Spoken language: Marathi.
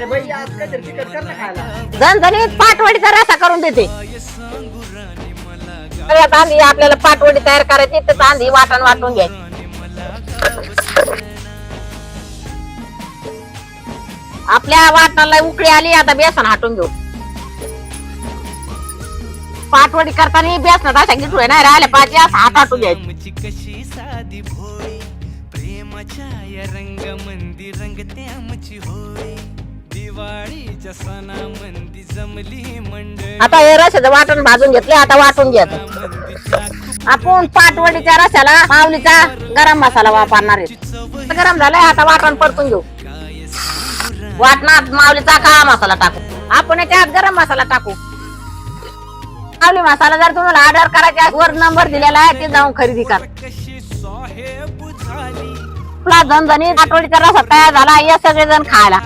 अरे बाई ना खायला. झणझणीत पाटवडीचा रसा करून देते. आधी आपल्याला पाटवडी तयार करायची तर आधी वाटण वाटून घ्यायची. आपल्या वाटणाला उकळी आली आता बेसन हाटून घेऊ. पाटवडी करताना बेसन अशा गिटूय नाही राहिल्या पाहिजे असं हात हाटून घ्यायची. आमची कशी साधी भोळी प्रेमाच्या या रंग मंदी रंगते आमची होळी. दिवाळीच्या जमली मंडळी. आता हे रसाचं वाटण भाजून घेतले आता वाटून मंदीच्या आपण पाटवडीच्या रसाला माऊलीचा गरम मसाला वापरणार आहे. गरम झालाय आता वाटण परतून घेऊ. वाटणात माऊलीचा काळा मसाला टाकू. आपण त्यात गरम मसाला टाकू. माऊली मसाला जर तुम्हाला ऑर्डर करायचा वर नंबर दिलेला आहे ते जाऊन खरेदी कर. आपला पाटवडीचा रसा तयार झाला या सगळेजण खायला.